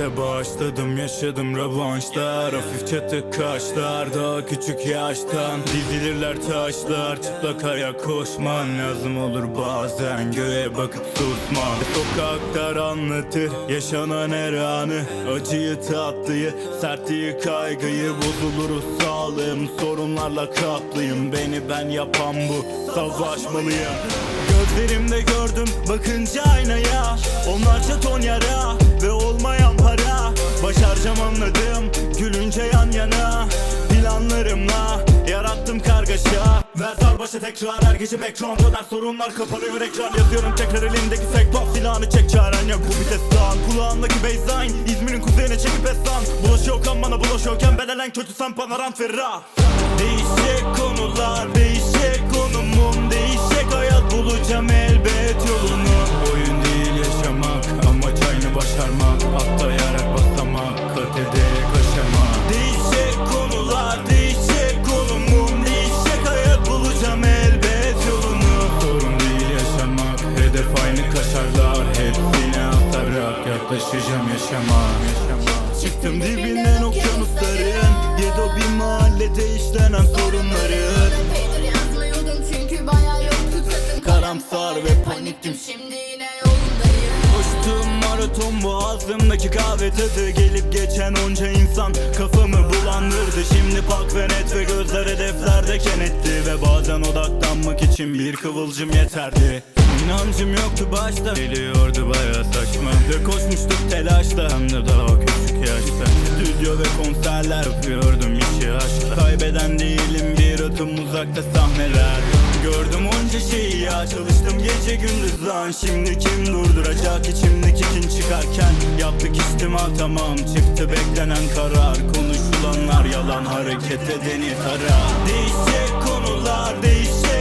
Denemekte başladım yaşadım revanşlar Hafif çatık kaşlar daha küçük yaştan. Dizilirler taşlar çıplak ayak koşman Lazım olur bazen. Göğe bakıp susman. Sokaklar anlatır yaşanan her anı. Acıyı tatlıyı sertliği kaygıyı Bozuluruz sağlığım sorunlarla kaplıyım Beni ben yapan bu. Savaşmalıyım. Gözlerimde gördüm bakınca aynaya. Onlarca ton yara ve Başa tekrar her gece background kadar sorunlar kapanıyor ekran Yazıyorum tekrar elimdeki sektop silahını çek çaren yok. Bu bir destan Kulağındaki baseline İzmir'in kuzeyine çekip eslan. Bulaşıyorken bana bulaşıyorken bedelen kötü sen bana rant Değişecek konular değişecek konumum. Değişecek hayat atarak yaklaşacağım yaşama Çıktım dibinden okyanusların. Yedo bir mahallede işlenen sorunların. Çünkü bayağı yoktu Karamsar ve paniktim. Şimdi yine yolundayım Koştum maraton boğazımdaki kahve tadı. Gelip geçen onca insan kafamı bulandırdı. Şimdi pak ve net ve gözler hedeflerde kenetli Ve bazen odaklanmak için bir kıvılcım yeterdi. İnancım yoktu başta. Geliyordu baya saçma Koşmuştuk telaşla. Hem de daha küçük yaşta. Stüdyo ve konserler yapıyordum işi aşkla. Kaybeden değilim bir adım uzakta sahneler. Gördüm onca şeyi ya çalıştım gece gündüz lan. Şimdi kim durduracak içimdeki kin çıkarken? Yaptık ihtimal tamam çıktı beklenen karar. Konuşulanlar yalan hareket edeni tara Değişecek konular değişecek